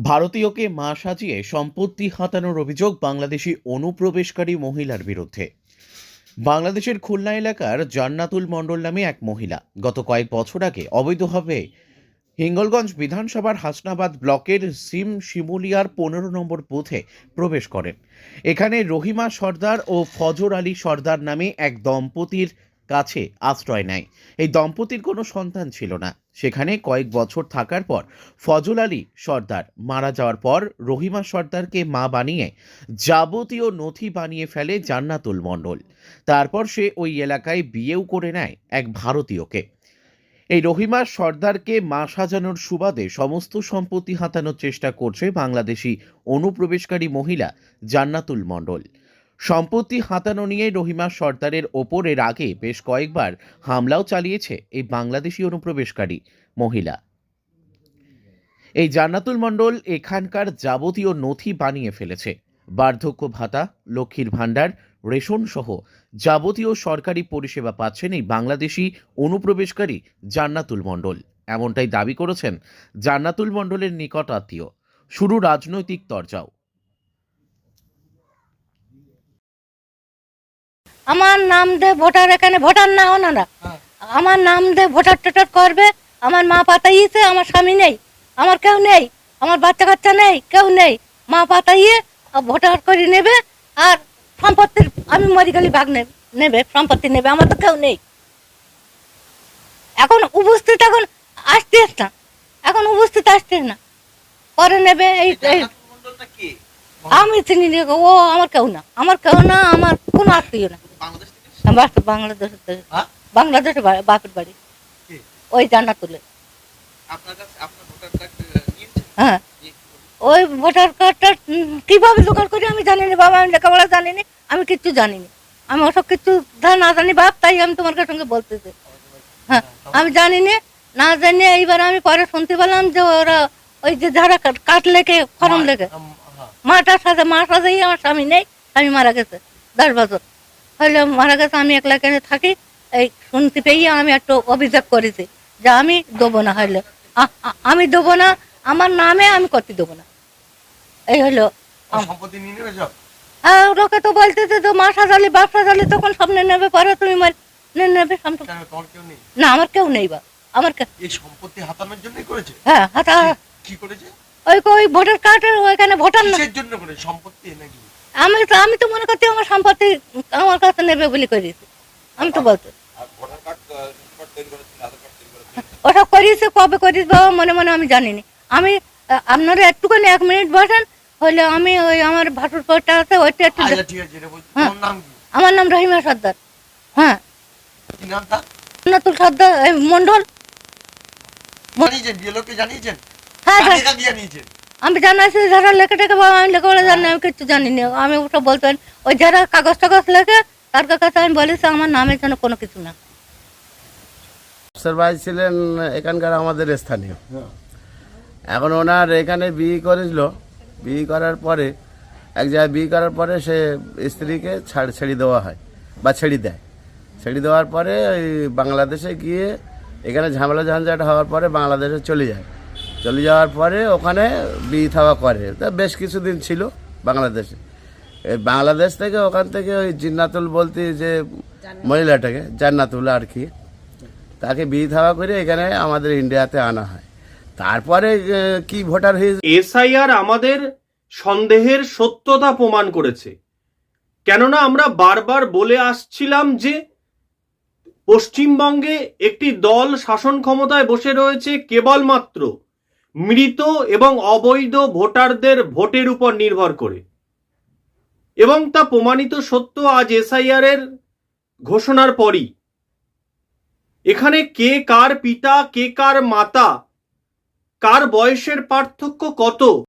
ভারতীয়কে মা সাজিয়ে সম্পত্তি হাতানোর অভিযোগ বাংলাদেশি অনুপ্রবেশকারী মহিলার বিরুদ্ধে। বাংলাদেশের খুলনা এলাকার জান্নাতুল মণ্ডল নামে এক মহিলা গত কয়েক বছর আগে অবৈধভাবে হিঙ্গলগঞ্জ বিধানসভার হাসনাবাদ ব্লকের সিম শিমুলিয়ার পনেরো নম্বর বুথে প্রবেশ করেন এখানে রহিমা সর্দার ও ফজর আলী সর্দার নামে এক দম্পতির কাছে আশ্রয় নেয়। এই দম্পতির কোনো সন্তান ছিল না। সেখানে কয়েক বছর থাকার পর ফজল আলী সর্দার মারা যাওয়ার পর রহিমা সর্দারকে মা বানিয়ে যাবতীয় নথি বানিয়ে ফেলে জান্নাতুল মণ্ডল। তারপর সে ওই এলাকায় বিয়েও করে নেয় এক ভারতীয়কে। এই রহিমা সর্দারকে মা সাজানোর সুবাদে সমস্ত সম্পত্তি হাতানোর চেষ্টা করছে বাংলাদেশি অনুপ্রবেশকারী মহিলা জান্নাতুল মণ্ডল। সম্পত্তি হাতানো নিয়ে রহিমা সর্দারের ওপর এর আগে বেশ কয়েকবার হামলাও চালিয়েছে এই বাংলাদেশি অনুপ্রবেশকারী মহিলা। এই জান্নাতুল মণ্ডল এখানকার যাবতীয় নথি বানিয়ে ফেলেছে। বার্ধক্য ভাতা, লক্ষ্মীর ভাণ্ডার, রেশন সহ যাবতীয় সরকারি পরিষেবা পাচ্ছেন এই বাংলাদেশি অনুপ্রবেশকারী জান্নাতুল মণ্ডল। এমনটাই দাবি করেছেন জান্নাতুল মণ্ডলের নিকট আত্মীয়। শুরু রাজনৈতিক তরজাও। আমার নাম দে ভোটার এখানে ভোটার না ওনারা। আমার নাম দে ভোটার টোটার করবে আমার মা পাতাইছে আমার স্বামী নেই। আমার কেউ নেই আমার বাচ্চা কাচ্চা নেই কেউ নেই। মা পাতাইয়ে ভোটার করে নেবে আর সম্পত্তির আমি মরি গেলে ভাগ নেবে নেবে সম্পত্তি নেবে আমার তো কেউ নেই। এখন উপস্থিত এখন আসতেস না। এখন উপস্থিত আসতেস না। পরে নেবে এই আমি চিনি নি, ও আমার কেউ না। আমার কেউ না আমার কোনো আত্মীয় না। বাস হ্যাঁ? বাংলাদেশে বাপের বাড়ি। ওই জানা তুলে হ্যাঁ? ওই ভোটার কার্ডটা কীভাবে জোগাড় করি আমি জানিনি বাবা আমি লেখাপড়া জানি না আমি কিচ্ছু জানি না আমি ওসব কিছু না জানি বাপ তাই আমি তোমার সঙ্গে বলতেছি। হ্যাঁ আমি জানি না জানি এইবার আমি পরে শুনতে পেলাম যে ওরা ওই যে যারা কাট- কাট লেগে ফরম লেগে হ্যাঁ। মাটার সাথে মার সাথেই আমার স্বামী নেই স্বামী মারা গেছে দশ বছর। হলে মারা গেছে আমি একলা কেনে থাকি এই শুনতে পেয়ে আমি একটু অভিযোগ করেছি যে আমি দেবো না হইলে আমি দেবো না আমার নামে আমি করতে দেবো না। এই হলো আর লোকে তো বলতেছে তো মা সাজালি বাপ সাজালি তখন সামনে নেবে পরে তুমি মার নে- নেবে সামনে। না আমার কেউ নেই বা আমার এই সম্পত্তি হাতানোর জন্যই করেছে? হ্যাঁ হাতা কি করেছে? ওই ওই ভোটার কার্ডের ওইখানে ভোটার না জন্য করে সম্পত্তি নাকি? আমি তো আমি তো মনে করছি আমার সম্পত্তি আমার কাছে নেবে বলে করেছি। আমি তো বলতে ওসব করিয়েছে কবে করিস বাবা মনে মনে আমি জানিনি। আমি আপনারা একটুখানি এক মিনিট বসেন হলে আমি ওই আমার ভাটুর পরটা আছে ওইটা একটু আচ্ছা হ্যাঁ। আমার নাম রহিমা সর্দার। হ্যাঁ। নতুন সর্দার মন্ডল হ্যাঁ কাকে জান- জানিয়েছেন যারা লেখে টেখে বাবা আমি লেখাপড়া জানি আমি কিছু জানি না। আমি ওসব বলতেন ওই যারা কাগজ টাগজ লেখে তার কাছে আমি বলেছি আমার নামের জন্য কোনো কিছু না। ভাই ছিলেন এখানকার আমাদের স্থানীয়। এখন ওনার এখানে বিয়ে করেছিল। বিয়ে করার পরে, এক জায়গায় বিয়ে করার পরে সে স্ত্রীকে ছাড় ছেড়ে দেওয়া হয়, বা ছেড়ে দেয়। ছেড়ে দেওয়ার পরে ওই বাংলাদেশে গিয়ে, এখানে ঝামেলা ঝঞ্ঝাট হওয়ার পরে বাংলাদেশে চলে যায়। চলে যাওয়ার পরে ওখানে বিয়ে থাওয়া করে। তা বেশ কিছুদিন ছিল বাংলাদেশে। বাংলাদেশ থেকে ওখান থেকে ওই জিন্নাতুল বলতে যে মহিলাটাকে, জান্নাতুল আর কি, তাকে বিয়ে থাওয়া করে এখানে আমাদের ইন্ডিয়াতে আনা হয়। তারপরে কি ভোটার হয়ে এসআইআর আমাদের সন্দেহের সত্যতা প্রমাণ করেছে। কেননা আমরা বারবার বলে আসছিলাম যে পশ্চিমবঙ্গে একটি দল শাসন ক্ষমতায় বসে রয়েছে কেবলমাত্র মৃত এবং অবৈধ ভোটারদের ভোটের উপর নির্ভর করে। এবং তা প্রমাণিত সত্য আজ এসআইআর এর ঘোষণার পরই। এখানে কে কার পিতা, কে কার মাতা, কার বয়সের পার্থক্য কত?